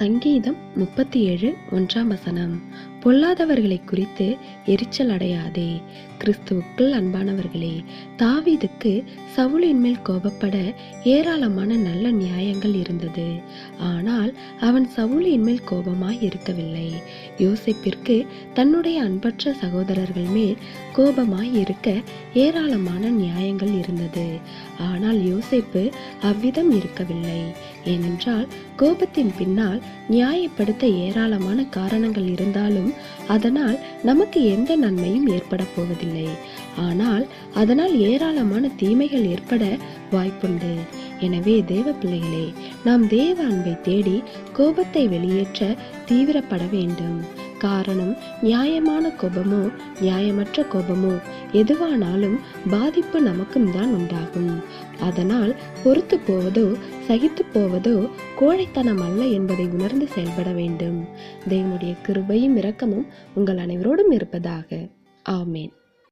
சங்கீதம் முப்பத்தி ஏழு ஒன்றாம் வசனம். பொல்லாதவர்களை குறித்து எரிச்சல் அடையாதே கிறிஸ்துவுக்குள் அன்பானவர்களே. தாவீதுக்கு சவுளின் மேல் கோபப்பட ஏராளமான நல்ல நியாயங்கள் இருந்தது. ஆனால் அவன் சவுலின் மேல் கோபமாய் இருக்கவில்லை. யோசிப்பிற்கு தன்னுடைய அன்பற்ற சகோதரர்கள் மேல் கோபமாய் இருக்க ஏராளமான நியாயங்கள் இருந்தது. ஆனால் யோசிப்பு அவ்விதம் இருக்கவில்லை. ஏனென்றால் கோபத்தின் பின்னால் நியாயப்படுத்த ஏராளமான காரணங்கள் இருந்தாலும் அதனால் நமக்கு எந்த நன்மையும் ஏற்பட போவதில்லை. ஆனால் அதனால் ஏராளமான தீமைகள் ஏற்பட வாய்ப்புண்டு. எனவே தேவ பிள்ளைகளே நாம் தேவ அன்பை தேடி கோபத்தை வெளியேற்ற தீவிரப்பட வேண்டும். காரணம் நியாயமான கோபமோ நியாயமற்ற கோபமோ எதுவானாலும் பாதிப்பு நமக்கும் தான் உண்டாகும். அதனால் பொறுத்து போவதோ சகித்து போவதோ கோழைத்தனம் அல்ல என்பதை உணர்ந்து செயல்பட வேண்டும். தேவனுடைய கிருபையும் இரக்கமும் உங்கள் அனைவரோடும் இருப்பதாக. ஆமேன்.